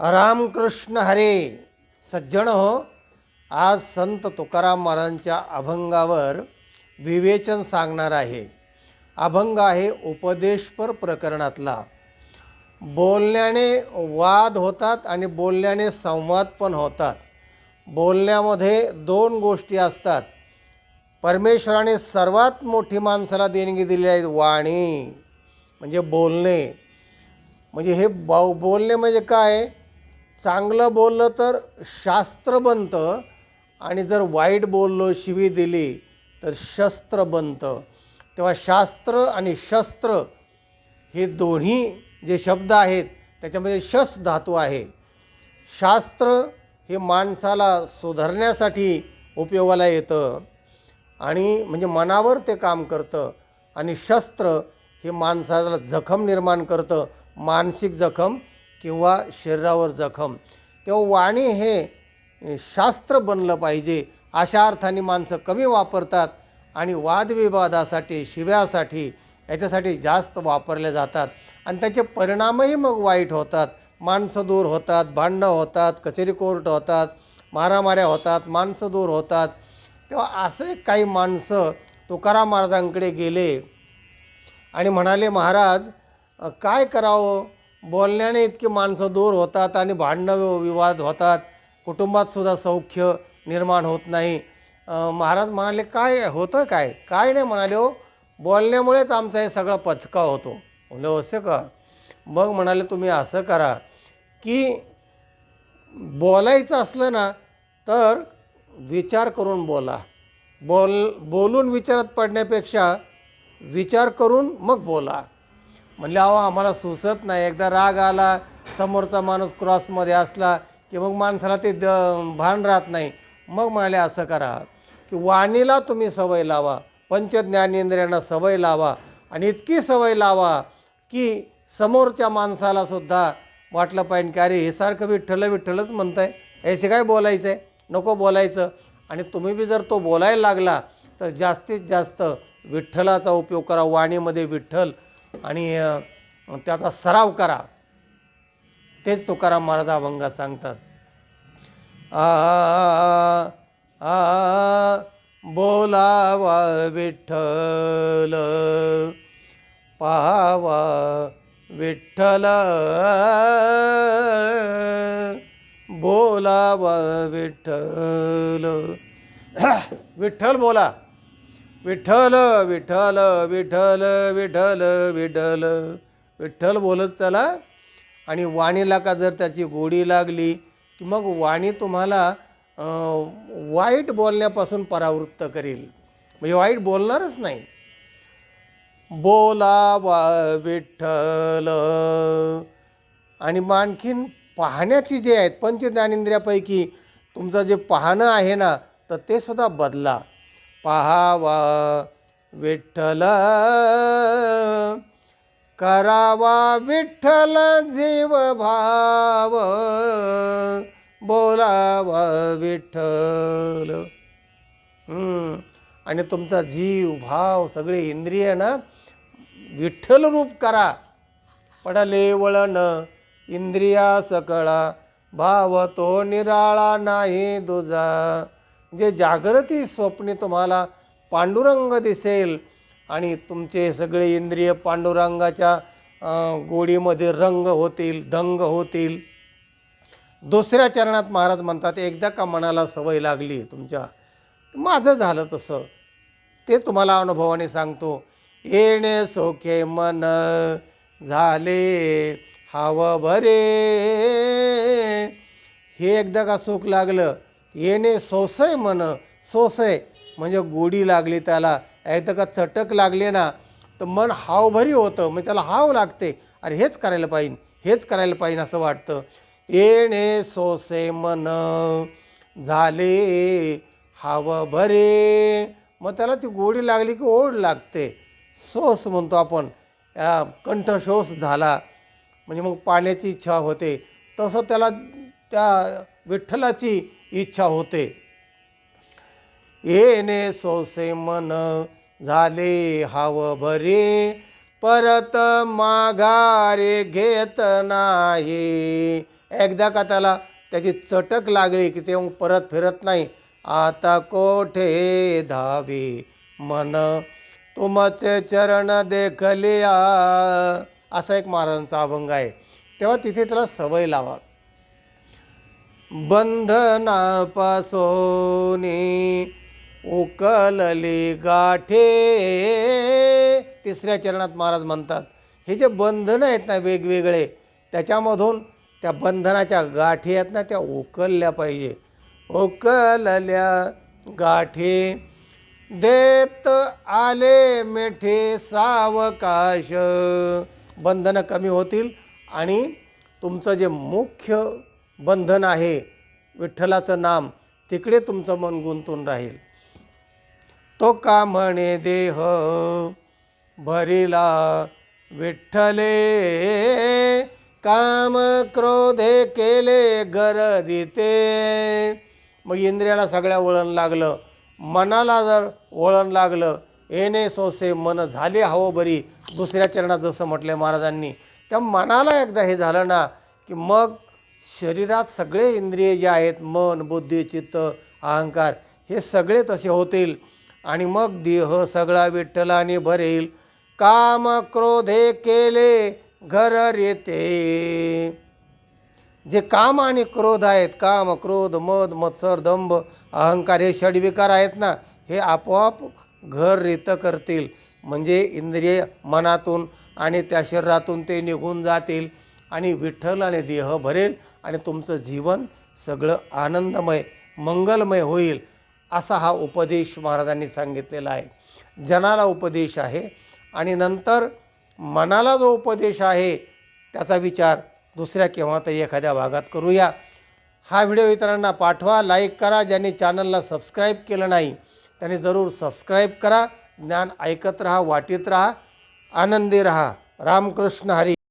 रामकृष्ण हरे. सज्जन हो. आज संत तुकाराम महाराजांच्या अभंगावर विवेचन सांगणार आहे. अभंग आहे उपदेशपर प्रकरणातला. बोलण्याने वाद होतात आणि बोलण्याने संवाद पण होतात. बोलण्यामध्ये दोन गोष्टी असतात. परमेश्वराने सर्वात मोठी माणसाला देणगी दिली आहे वाणी म्हणजे बोलणे. म्हणजे हे बो बोलणे म्हणजे काय? चांगलं बोललं तर शास्त्र बनतं आणि जर वाईट बोललो शिवी दिली तर शस्त्र बनतं. तेव्हा शास्त्र आणि शस्त्र हे दोन्ही जे शब्द आहेत त्याच्यामध्ये शस धातू आहे. शास्त्र हे माणसाला सुधारण्यासाठी उपयोगाला येतं आणि म्हणजे मनावर ते काम करतं आणि शस्त्र हे माणसाला जखम निर्माण करतं मानसिक जखम किंवा शरीरावर जखम तेव्हा वाणी हे शास्त्र बनलं पाहिजे. अशा अर्थाने माणसं कमी वापरतात आणि वादविवादासाठी शिव्यासाठी याच्यासाठी जास्त वापरल्या जातात. आणि त्याचे परिणामही मग वाईट होतात. माणसं दूर होतात भांडणं होतात कचेरी कोर्ट होतात मारामाऱ्या होतात माणसं दूर होतात. तेव्हा असे काही माणसं तुकाराम महाराजांकडे गेले आणि म्हणाले महाराज काय करावं? बोलण्याने इतकी माणसं दूर होतात आणि भांडणं विवाद होतात. कुटुंबात सुद्धा सौख्य निर्माण होत नाही. महाराज म्हणाले काय होतं काय? काय नाही म्हणाले हो. बोलण्यामुळेच आमचा हे सगळा पचका होतो. म्हणलं असं का? मग म्हणाले तुम्ही असं करा की बोलायचं असलं ना तर विचार करून बोला. बोल बोलून विचारात पडण्यापेक्षा विचार करून मग बोला. म्हणले अहो आम्हाला सुचत नाही. एकदा राग आला समोरचा माणूस क्रॉसमध्ये असला की मग माणसाला ते द भान राहत नाही. मग म्हणाले असं करा की वाणीला तुम्ही सवय लावा पंचज्ञानेंद्रियांना सवय लावा आणि इतकी सवय लावा की समोरच्या माणसाला सुद्धा वाटलं पाहिजे की अरे हे सारखं विठ्ठल विठ्ठलच म्हणताय. याचे काय बोलायचं आहे नको बोलायचं. आणि तुम्ही बी जर तो बोलायला लागला तर जास्तीत जास्त विठ्ठलाचा उपयोग करा. वाणीमध्ये विठ्ठल आणि त्याचा सराव करा. तेच तुकाराम महाराज अभंगात सांगतात. आ आ बोलावा विठ्ठल. पाहावा विठ्ठल. बोलावा विठ्ठल. विठ्ठल बोला. विठ्ठल विठ्ठल विठ्ठल विठ्ठल विठ्ठल. विठ्ठल बोलत चला. आणि वाणीला का जर त्याची गोडी लागली की मग वाणी तुम्हाला वाईट बोलण्यापासून परावृत्त करेल. म्हणजे वाईट बोलणारच नाही. बोला वा विठ्ठल. आणि मग आणखीन पाहण्याची जे आहेत पंचज्ञानेंद्रियापैकी तुमचं जे पाहणं आहे ना तर ते सुद्धा बदला. पाहावा विठ्ठल. करावा विठ्ठल जीव भाव बोलावा विठ्ठल. आणि तुमचा जीव भाव सगळे इंद्रिय ना विठ्ठल रूप करा. पडले वळण इंद्रिया सकळा भाव तो निराळा नाही दुजा. जे जागृती स्वप्ने तुम्हाला पांडुरंग दिसेल आणि तुमचे सगळे इंद्रिय पांडुरंगाच्या गोडीमध्ये रंग होतील दंग होतील. दुसऱ्या चरणात महाराज म्हणतात एकदा का मनाला सवय लागली तुमच्या माझं झालं तसं. ते तुम्हाला अनुभवाने सांगतो येणे सोखे मन झाले हाव भरे हे एकदा का सुख लागलं येणे सोसय मन सोसय. म्हणजे गोडी लागली त्याला. ऐत का चटक लागली ना तर मन हावभरी होतं. मग त्याला हाव लागते. अरे हेच करायला पाहिजे. हेच करायला पाहिजे असं वाटतं. येणे सोसे मन झाले हाव भरे मग त्याला ती गोडी लागली की ओढ लागते. सोस म्हणतो आपण. या कंठशोष झाला. म्हणजे मग पाण्याची इच्छा होते. तसं त्याला त्या विठ्ठलाची इच्छा होते. येणे सोसे मन झाले हाव भरे परत माघारे घेत नाही. एकदा का त्याला त्याची चटक लागली की ते परत फिरत नाही. आता कोठे धावे मन? तुमचे चरण देखलिया असा एक महाराजांचा अभंग आहे. तेव्हा तिथे त्याला सवय लावा. बंधनापासोनी उकलली गाठे. तिसऱ्या चरणात महाराज म्हणतात हे जे बंधनं आहेत ना वेगवेगळे त्याच्यामधून त्या बंधनाच्या गाठी आहेत ना त्या उकलल्या पाहिजे. उकलल्या गाठी. देत आले मेठे सावकाश. बंधनं कमी होतील आणि तुमचं जे मुख्य बंधन आहे विठ्ठलाचं नाम तिकडे तुमचं मन गुंतून राहील. तो का म्हणे देह भरिला? विठ्ठले काम क्रोधे केले गररीते. मग इंद्रियाला सगळ्या वळण लागलं. मनाला जर वळण लागलं येणे सोसे मन झाले हवं बरी. दुसऱ्या चरणात जसं म्हटलं महाराजांनी. त्या मनाला एकदा हे झालं ना की मग शरीरात सगळे इंद्रिय जे आहेत मन बुद्धी चित्त अहंकार हे सगळे तसे होतील. आणि मग देह सगळा विठ्ठलाने भरेल. काम क्रोधे केले घर येते जे काम आणि क्रोध आहेत काम क्रोध मद मत्सर दंभ अहंकार हे षडविकार आहेत ना हे आपोआप घर रित करतील. म्हणजे इंद्रिय मनातून आणि त्या शरीरातून ते निघून जातील आणि विठ्ठल आणि देह भरेल. आणि तुमचं जीवन सगळं आनंदमय मंगलमय होईल असा हा उपदेश महाराजांनी सांगितलेला आहे. जनाला उपदेश आहे आणि नंतर मनाला जो उपदेश आहे त्याचा विचार दुसऱ्या केव्हा तरी एखाद्या भागात करूया. हा व्हिडिओ इतरांना पाठवा लाईक करा ज्यांनी चॅनलला सबस्क्राईब केलं नाही त्यांनी जरूर सबस्क्राईब करा ज्ञान ऐकत राहा वाटीत राहा आनंदी राहा. रामकृष्ण हरी.